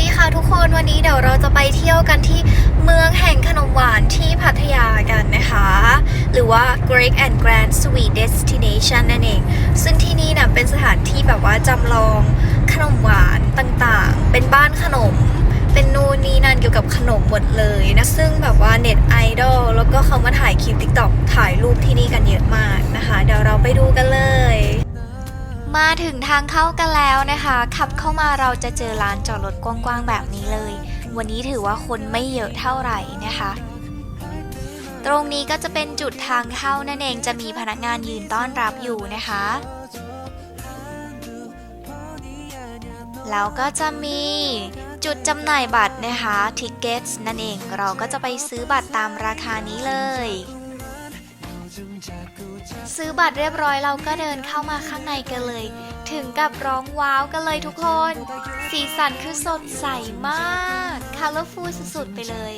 ดีค่ะทุกคนวันนี้เดี๋ยวเราจะไปเที่ยวกันที่เมืองแห่งขนมหวานที่พัทยากันนะคะ หรือว่า Great and Grand Sweet Destination นั่นเอง ซึ่งที่นี่นะเป็นสถานที่แบบว่าจำลองขนมหวานต่างๆ เป็นบ้านขนม เป็นนู่นนี่นั่นเกี่ยวกับขนมหมดเลยนะ ซึ่งแบบว่าเน็ตไอดอลแล้วก็เขามาถ่ายคลิปติ๊กต็อกถ่ายรูปที่นี่กันเยอะมากนะ มาถึงทางเข้ากันแล้วนะคะ ขับเข้ามาเราจะเจอลานจอดรถกว้างๆแบบนี้เลย วันนี้ถือว่าคนไม่เยอะเท่าไหร่นะคะ ตรงนี้ก็จะเป็นจุดทางเข้านั่นเองจะมีพนักงานยืนต้อนรับอยู่นะคะ แล้วก็จะมีจุดจำหน่ายบัตรนะคะ tickets นั่นเองเราก็จะไปซื้อบัตรตามราคานี้เลย ซื้อบัตรเรียบร้อยเราก็เดินเข้ามาข้างในกันเลย ถึงกับร้องว้าวกันเลยทุกคน สีสันคือสดใสมาก colorful สุดๆไปเลย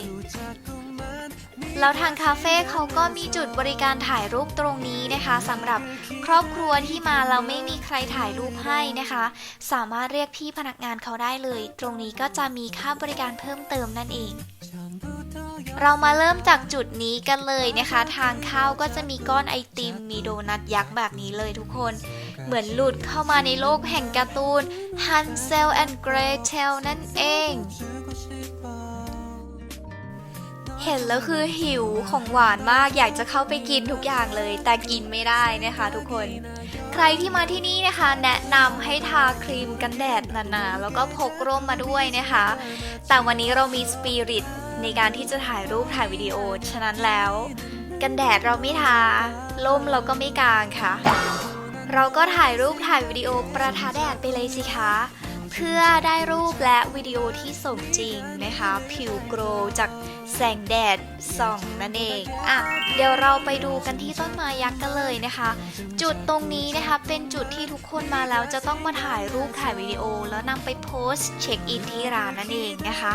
แล้วทางคาเฟ่เขาก็มีจุดบริการถ่ายรูปตรงนี้นะคะสำหรับครอบครัวที่มาเราไม่มีใครถ่ายรูปให้นะคะ สามารถเรียกพี่พนักงานเขาได้เลย ตรงนี้ก็จะมีค่าบริการเพิ่มเติมนั่นเอง เรามาเริ่มจากจุดนี้กันเลยนะคะ ทางเข้าก็จะมีก้อนไอติม มีโดนัทยักษ์แบบนี้เลยทุกคน เหมือนหลุดเข้ามาในโลกแห่งการ์ตูน Hansel and Gretel นั่นเอง เห็นแล้วคือหิวของหวานมากอยากจะเข้าไปกินทุกอย่างเลย แต่กินไม่ได้นะคะทุกคนใครที่มาที่นี่นะคะ แนะนำให้ทาครีมกันแดดหนาๆแล้วก็พกร่มมาด้วยนะคะ แต่วันนี้เรามีสปิริต ในการที่จะถ่ายรูปถ่ายวิดีโอ ฉะนั้นแล้ว กันแดดเราไม่ทาร่มเราก็ไม่กางค่ะ เราก็ถ่ายรูปถ่ายวิดีโอประทะแดดไปเลยสิคะเพื่อได้รูปและวิดีโอที่สมจริงนะคะ ผิวโกรจากแสงแดดส่องนั่นเองอะเดี๋ยวเราไปดูกันที่ต้นไม้ยักษ์กันเลยนะคะ จุดตรงนี้นะคะเป็นจุดที่ทุกคนมาแล้วจะต้องมาถ่ายรูปถ่ายวิดีโอ แล้วนำไปโพสต์เช็คอินที่ร้านนั่นเองนะคะ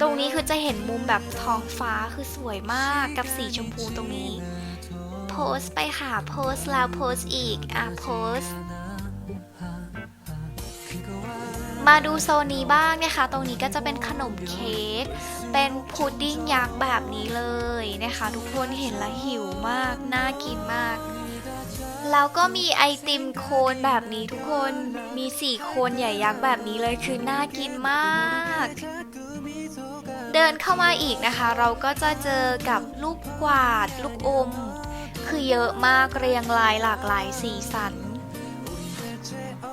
ตรงนี้คือจะเห็นมุมแบบท้องฟ้าคือสวยมากกับสีชมพูตรงนี้ โพสต์ไปค่ะโพสต์แล้วโพสต์อีก อะโพสต์มาดูโซนนี้บ้างนะคะ ตรงนี้ก็จะเป็นขนมเค้ก เป็นพุดดิ้งยักษ์แบบนี้เลยนะคะ ทุกคนเห็นแล้วหิวมาก น่ากินมาก แล้วก็มีไอติมโคนแบบนี้ทุกคน มีสี่โคนใหญ่ยักษ์แบบนี้เลยคือน่ากินมาก เดินเข้ามาอีกนะคะ เราก็จะเจอกับลูกกวาด ลูกอม คือเยอะมากเรียงรายหลากหลายสีสัน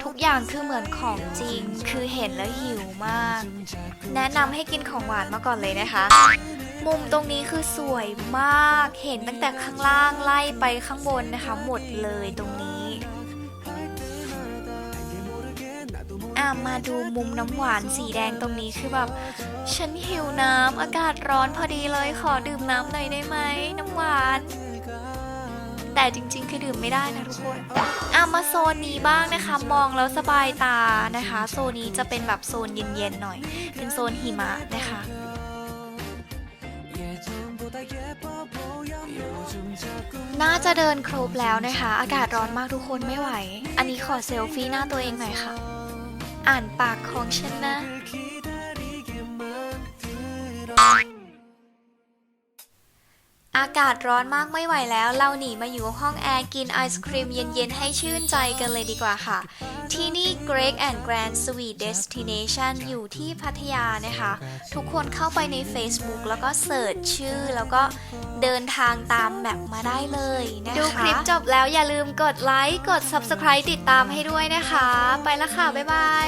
ทุกอย่างคือเหมือนของจริง คือเห็นแล้วหิวมาก แนะนำให้กินของหวานมาก่อนเลยนะคะ มุมตรงนี้คือสวยมาก เห็นตั้งแต่ข้างล่างไล่ไปข้างบนนะคะ หมดเลยตรงนี้อะมาดูมุมน้ำหวานสีแดงตรงนี้คือแบบฉันหิวน้ำอากาศร้อนพอดีเลยขอดื่มน้ำหน่อยได้ไหมน้ำหวาน แต่จริงๆคือดื่มไม่ได้นะทุกคนอะมาโซนนี้บ้างนะคะ มองแล้วสบายตานะคะ โซนนี้จะเป็นแบบโซนเย็นๆหน่อย เป็นโซนหิมะนะคะ น่าจะเดินครบแล้วนะคะ อากาศร้อนมากทุกคนไม่ไหว อันนี้ขอเซลฟี่หน้าตัวเองหน่อยค่ะ อ่านปากของฉันนะ อากาศร้อนมากไม่ไหวแล้ว เราหนีมาอยู่ห้องแอร์กินไอศครีมเย็นๆ ให้ชื่นใจกันเลยดีกว่าค่ะ ที่นี่ Greg and Grand Sweet Destination อยู่ที่พัทยานะคะ ทุกคนเข้าไปใน Facebook แล้วก็เสิร์ชชื่อแล้วก็เดินทางตามแบบมาได้เลยนะคะ ดูคลิปจบแล้วอย่าลืมกดไลค์กด Subscribe ติดตามให้ด้วยนะคะ ไปแล้วค่ะ บ๊ายบาย